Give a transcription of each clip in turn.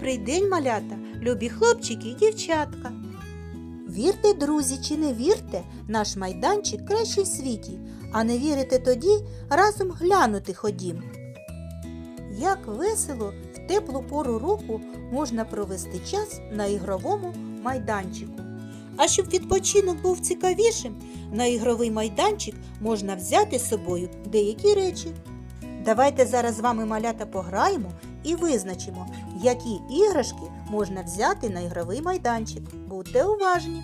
Добрий день, малята, любі хлопчики і дівчатка. Вірте, друзі, чи не вірте, наш майданчик кращий в світі, а не вірите тоді, разом глянути ходім. Як весело в теплу пору року можна провести час на ігровому майданчику. А щоб відпочинок був цікавішим, на ігровий майданчик можна взяти з собою деякі речі. Давайте зараз з вами малята пограємо і визначимо, які іграшки можна взяти на ігровий майданчик. Будьте уважні.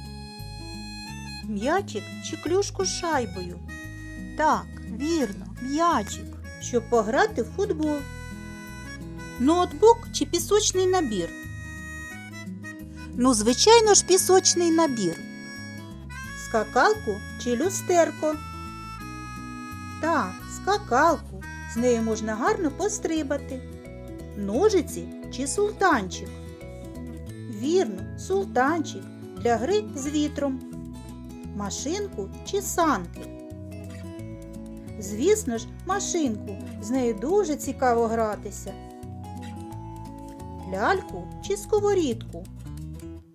М'ячик чи клюшку з шайбою? Так, вірно, м'ячик, щоб пограти в футбол. Ноутбук чи пісочний набір? Ну, звичайно ж, пісочний набір. Скакалку чи люстерко? Так, скакалку. З нею можна гарно пострибати. Ножиці чи султанчик? Вірно, султанчик для гри з вітром. Машинку чи санки? Звісно ж, машинку. З нею дуже цікаво гратися. Ляльку чи сковорідку?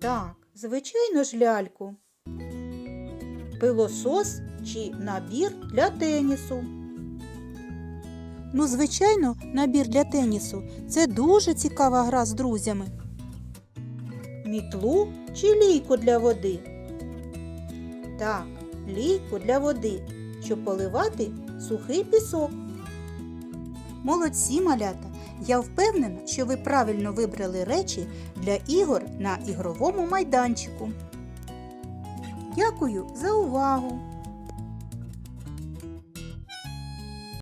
Так, звичайно ж ляльку. Пилосос чи набір для тенісу? Ну, звичайно, набір для тенісу це дуже цікава гра з друзями. Мітлу чи лійку для води? Так, лійку для води, щоб поливати сухий пісок. Молодці малята! Я впевнена, що ви правильно вибрали речі для ігор на ігровому майданчику. Дякую за увагу!